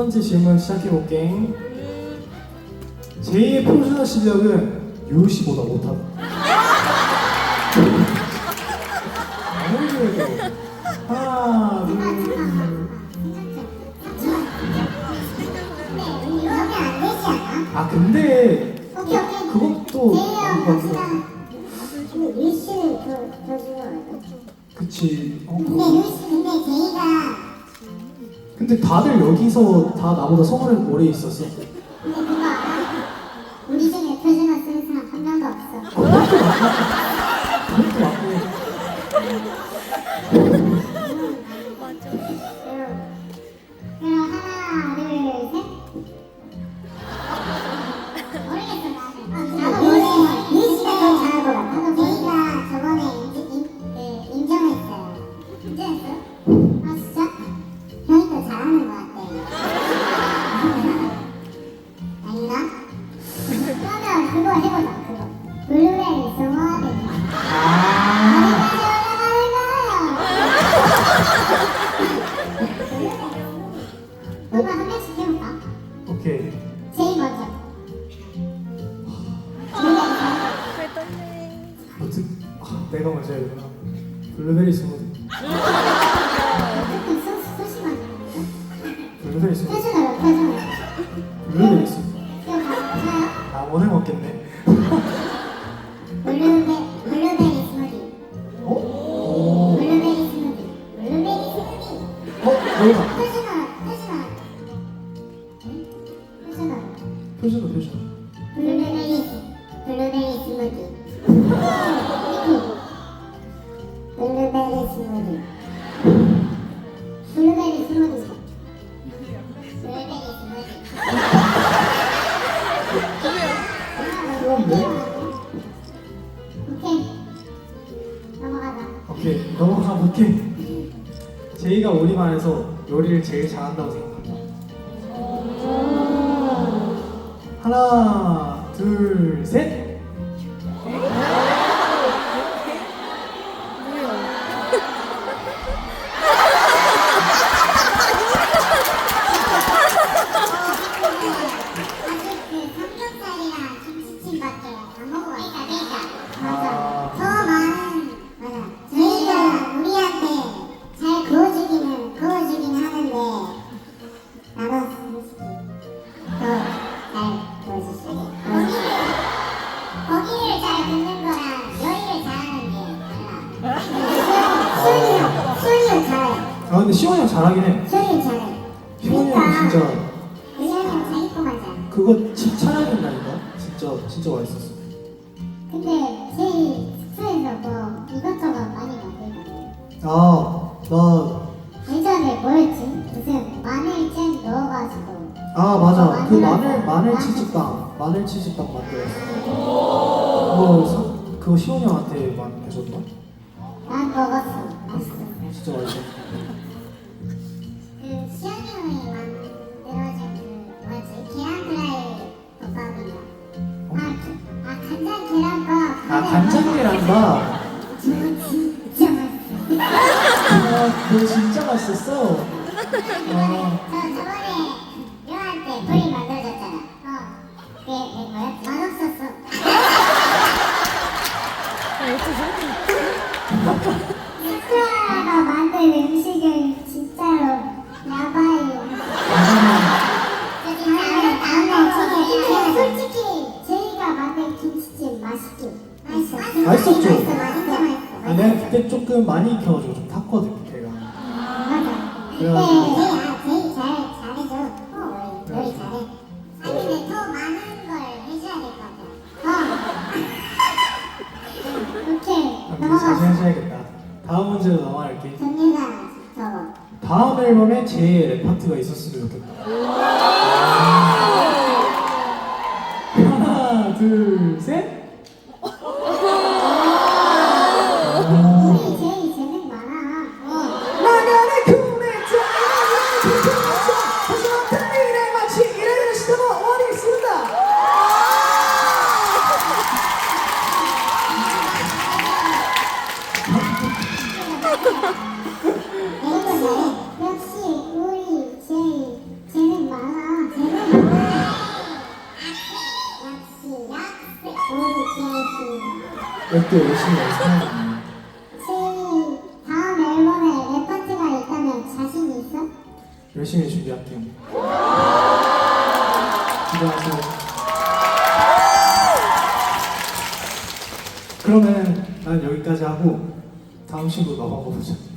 번째 질문 시작해볼게. 제2의 표준어 실력은 유씨보다 못하다. 아무리 그래도 하나, 둘, 아 근데 그것도 아닌 것 같기도 근데 다들 여기서 다 나보다 성을 오래 있었어. 우리 중에 표준어 쓰는 사람 한 명도 없어. 그것도 맞고. 그럼 어떻게 아, 내가 먼저 해야? 블루베리 스무디. 조금 소- 소심하게. 블루베리 스무디. 표준어로 표준어. 블루베리 스무디. 이거 가요? 아 오늘 먹겠네. 블루베 블루베리 스무디. 어? 오. 블루베리 스무디. 블루베리 스무디. 어? 뭐야? 표준어 표준어. 응? 표준어. 표준어 스무디. 블루베리 스무디. 오케이. 넘어가자. 오케이 넘어가 볼게. 제이가 우리 반에서 요리를 제일 잘한다고 생각한다. 하나, 둘, 셋. 아 근데 시원이 형 잘하긴 해. 수현이 잘해. 시원이 형 진짜 수현이 형 하잖아. 그거 집 차려낸다니까. 진짜 진짜 맛있었어. 근데 제일 숙소에서 뭐 이것저것 많이 만들거든. 아, 나, 예전에 뭐였지? 무슨 마늘잼 넣어가지고 아, 맞아. 어, 그 마늘 마늘. 치즈빵. 마늘 치즈빵 만들었어. 그거, 사- 그거 시원이 형한테 만 해줬나? 난 먹었어. 맛있어. 진짜 맛있어. 간장 계란밥. 저거 진짜 맛있어. 아, 그거 진짜 맛있었어. 아, 저 저번에 류한테 불이 만들어줬잖아. 어. 그게 그게 뭐야? 맛없었어. 스쿠라가 만든 음식은 맛있었죠? 맛있어. 아, 내가 그때 조금 많이 익혀가지고 좀 탔거든, 걔가. 그래가지고. 제이 아 제이 잘 잘해줘. 어, 요리 잘해. 아니 근데 더 많은 걸 해줘야 될것 같아. 어. 오케이 아, 그럼 다시 넘어가. 하셔야겠다. 다음 문제로 넘어갈게. 다음 앨범에 제의 랩 파트가 있었으면 좋겠다. 하나, 둘, 셋. 랩도 열심히 연습하는 세윤이 다음 앨범에 랩 파트가 있다면 자신 있어? 열심히 준비할게요. 기대하세요. 그러면 난 여기까지 하고 다음 친구 넘어가 보자. 아